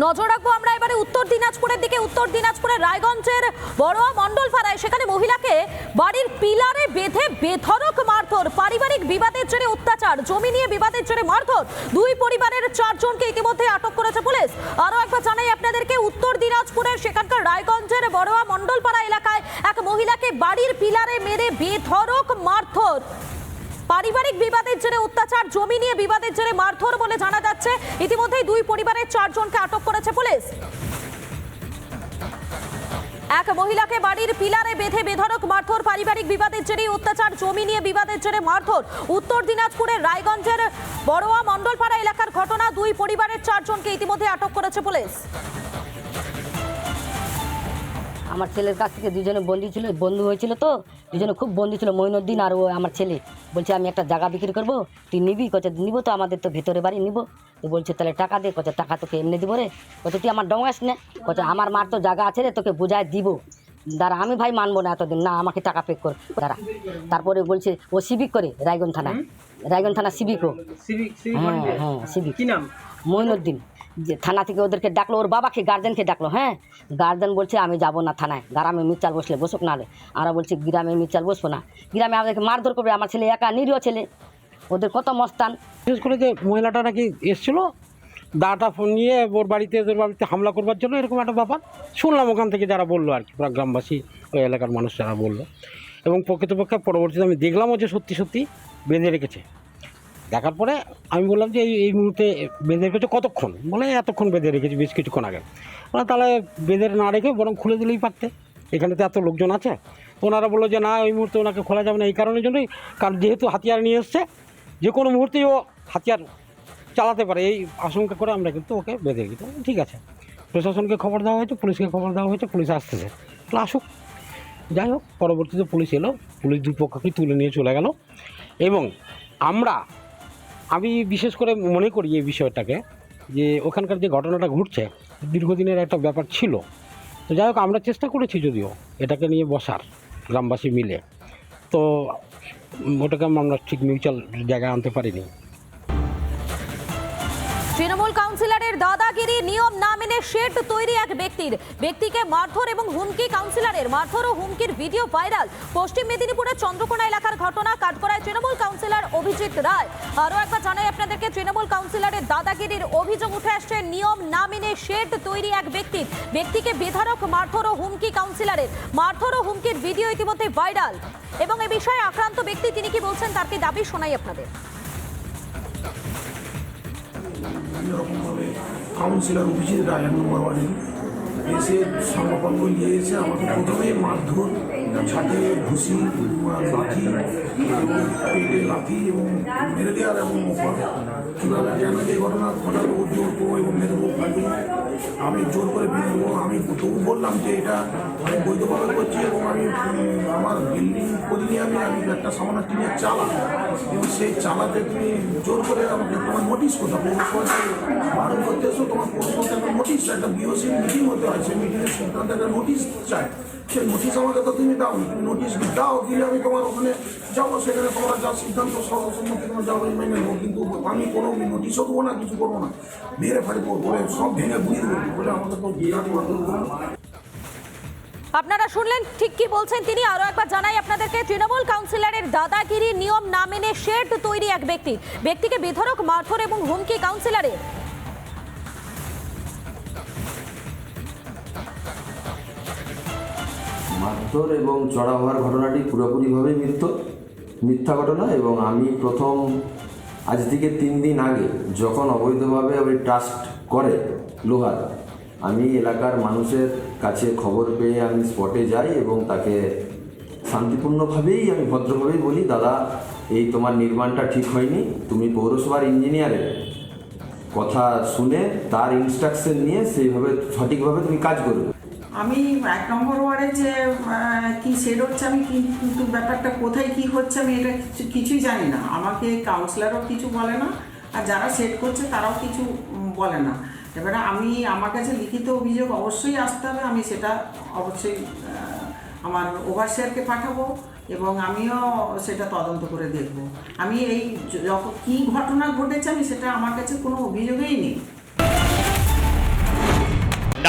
নজর রাখব আমরা এবারে উত্তর দিনাজপুরের দিকে, উত্তর দিনাজপুরের রায়গঞ্জের বড়োয়া মন্ডল পাড়ায় সেখানে মহিলাকে বাড়ির পিলারে বেঁধে বেধড়ক মারধর, পারিবারিক বিবাদের জেরে অত্যাচার, জমি নিয়ে বিবাদের জেরে মারধর। দুই পরিবারের চারজনকে ইতিমধ্যে আটক করেছে পুলিশ। আরও একবার জানাই আপনাদেরকে, উত্তর দিনাজপুরের সেখানকার রায়গঞ্জের বড়ুয়া মন্ডলপাড়া এলাকায় এক মহিলাকে বাড়ির পিলারে মেরে বেধড়ক মারধর। পারিবারিক বিবাদের জেরে অত্যাচার, জমি নিয়ে বিবাদের জেরে মারধর বলে জানা যাচ্ছে। ইতিমধ্যেই দুই পরিবারের চারজনকে আটক করেছে পুলিশ। এক মহিলাকে বাড়ির পিলারে বেঁধে বেধড়ক, মারধর, পারিবারিক বিবাদের জেরে অত্যাচার, জমি নিয়ে বিবাদের জেরে মারধর। উত্তর দিনাজপুরের রায়গঞ্জের বড়োয়া মন্ডলপাড়া এলাকার ঘটনা, দুই পরিবারের চারজনকে ইতিমধ্যে আটক করেছে পুলিশ। আমার ছেলের কাছ থেকে দুজনে বন্দি ছিল, বন্ধু হয়েছিল তো, দুজনে খুব বন্দি ছিল মইনুদ্দিন আর ও আমার ছেলে। বলছে, আমি একটা জায়গা বিক্রি করব, তুই নিবি? কচে নিবো তো, আমাদের তো ভেতরে বাড়ি নিবো। তো বলছে, তাহলে টাকা দে। কচে টাকা তোকে এমনি দিব রে। কচে তুই আমার ডঙ্গাস নে। কচ্ছে আমার মার তো জায়গা আছে রে, তোকে বুঝায় দিব। দাঁড়া, আমি ভাই মানবো না এতদিন। না, আমাকে টাকা পে কর, দাঁড়া। তারপরে বলছে, ও সিভিক করে, রায়গঞ্জ থানা রায়গঞ্জ থানা সিভিক হ্যাঁ হ্যাঁ সিভিক। কি নাম? মইনুদ্দিন। যে থানা থেকে ওদেরকে ডাকলো ওর বাবাকে গার্জেনকে ডাকলো হ্যাঁ? গার্জেন বলছে আমি যাব না থানায়। গ্রামে মিচাল বসলে বসুক না রে আমরা বলছি গ্রামে মিচাল বসবো না। গ্রামে আমাদেরকে মারধর করবে আমার ছেলে একা নিরীহ ছেলে। ওদের কত মস্তান। বিশেষ করে যে মহিলাটা নাকি এসছিল দাটা ফোন নিয়ে ওর বাড়িতে ওদের বাড়িতে হামলা করবার জন্য এরকম একটা ব্যাপার। শুনলাম ওখান থেকে যারা বলল আর কি পুরো গ্রামবাসী ওই এলাকার মানুষ যারা বলল। এবং প্রকৃতপক্ষে পরবর্তীতে আমি দেখলামও যে সত্যি সত্যি বেঁধে রেখেছে। দেখার পরে আমি বললাম যে এই মুহূর্তে বেঁধে রেখেছে কতক্ষণ? বলে এতক্ষণ বেঁধে রেখেছি বেশ কিছুক্ষণ আগে। বলে তাহলে বেঁধে না রেখে বরং খুলে দিলেই পারতে। এখানে তো এত লোকজন আছে। ওনারা বলল যে না, ওই মুহূর্তে ওনাকে খোলা যাবে না। এই কারণের জন্যই কারণ যেহেতু হাতিয়ার নিয়ে এসছে, যে কোনো মুহূর্তেই ও হাতিয়ার চালাতে পারে। এই আশঙ্কা করে আমরা কিন্তু ওকে বেঁধে রেখেছি ঠিক আছে। প্রশাসনকে খবর দেওয়া হয়েছে, পুলিশকে খবর দেওয়া হয়েছে, পুলিশ আসতেছে তাহলে আসুক। যাই হোক, পরবর্তীতে পুলিশ এলো, পুলিশ দুই পক্ষকে তুলে নিয়ে চলে গেল। এবং আমরা, আমি বিশেষ করে মনে করি এই বিষয়টাকে, যে ওখানকার যে ঘটনাটা ঘটছে, দীর্ঘদিনের একটা ব্যাপার ছিল। তো যাই হোক, আমরা চেষ্টা করেছি যদিও এটাকে নিয়ে বসার, গ্রামবাসী মিলে। তো ওটাকে আমরা ঠিক মিউচুয়াল জায়গায় আনতে পারিনি। তৃণমূল কাউন্সিলরের দাদাগিরি নিয়ম না মেনে শেড তৈরি এক ব্যক্তির। ব্যক্তিকে মারধর এবং হুমকি, কাউন্সিলরের মারধর ও হুমকির ভিডিও ভাইরাল। পশ্চিম মেদিনীপুরের চন্দ্রকোনা এলাকার ঘটনা, কাঠগড়ায় তৃণমূল কাউন্সিলর অভিজিৎ রায়। আরও একবার জানাই আপনাদেরকে, তৃণমূল কাউন্সিলরের দাদাগিরির অভিযোগ উঠে আসছে, নিয়ম না মেনে শেড তৈরি এক ব্যক্তির। ব্যক্তিকে বেধারক মারধর ও হুমকি, কাউন্সিলরের মারধর ও হুমকির ভিডিও ইতিমধ্যে ভাইরাল। এবং এ বিষয়ে আক্রান্ত ব্যক্তি তিনি কি বলছেন, তার কি দাবি শোনাই আপনাদের? এরকমভাবে কাউন্সিলর অভিজিৎ রায় এক নম্বর ওয়ার্ডে এসে সংবাদপত্র নিয়ে এসে আমাকে প্রথমে মারধর ছাদে ঘুষি, লাঠি, পেটে লাঠি এবং মেরে দেওয়ার এবং কীভাবে কেন এই ঘটনা ঘটালো উদ্যোগ এবং মেরে দেবো আমি জোর করে দেবো আমি তবু বললাম যে এটা আমি বৈধভাবে করছি এবং আমি আমার বিল্ডিং করিনি আমি আমি একটা সামান্য টিনের চালা। এবং সেই চালাতে তুমি জোর করে আমাকে তোমার নোটিশ করতে পৌরসভাকে বারণ করতে এসো, তোমার পৌরসভাতে একটা নোটিশ একটা বিওসি মিটিং হতে হয়। সেই মিটিংয়ের সিদ্ধান্ত একটা নোটিশ চাই। সেই নোটিশ আমাকে তো তুমি দাও নোটিশ দাও, দিলে আমি তোমার ওখানে যাব, সেখানে তোমরা যা সিদ্ধান্ত, সর্বসম্মতি তোমার যাব, আমি মেনে নেব। কিন্তু আমি কোনো নোটিশও দেবো না, কিছু করব না। মেরে ফাড়ি বলে সব ভেঙে গুঁড়িয়ে দেবো। বলে আমাকে তো বিরাট করল আপনারা শুনলেন ঠিক কি বলছেন তিনি। আরও একবার জানাই আপনাদেরকে, তৃণমূল কাউন্সিলরের দাদাগিরি নিয়ম না মেনে শেড তৈরি এক ব্যক্তি। ব্যক্তিকে বেধরক মারধর এবং হুমকি কাউন্সিলরের মারধর এবং চড়া হওয়ার ঘটনাটি পুরোপুরিভাবেই মিথ্য, মিথ্যা ঘটনা এবং আমি প্রথম, আজ থেকে তিন দিন আগে যখন অবৈধভাবে ওই ট্রাস্ট করে লোহার, আমি এলাকার মানুষের কাছে খবর পেয়ে আমি স্পটে যাই এবং তাকে শান্তিপূর্ণভাবেই আমি ভদ্রভাবেই বলি, দাদা, এই তোমার নির্মাণটা ঠিক হয়নি, তুমি পৌরসভার ইঞ্জিনিয়ারের কথা শুনে তার ইনস্ট্রাকশন নিয়ে সেইভাবে সঠিকভাবে তুমি কাজ করবে। আমি এক নম্বর ওয়ার্ডে যে কি সেট হচ্ছে, আমি কিন্তু ব্যাপারটা কোথায় কি হচ্ছে আমি এটা কিছুই জানি না। আমাকে কাউন্সিলারও কিছু বলে না, আর যারা সেট করছে তারাও কিছু বলে না। এবারে আমি, আমার কাছে লিখিত অভিযোগ অবশ্যই আসতে হবে, আমি সেটা অবশ্যই আমার ওভারসিয়ারকে পাঠাবো এবং আমিও সেটা তদন্ত করে দেখব। আমি এই কী ঘটনা ঘটেছে আমি সেটা আমার কাছে কোনো অভিযোগই নেই।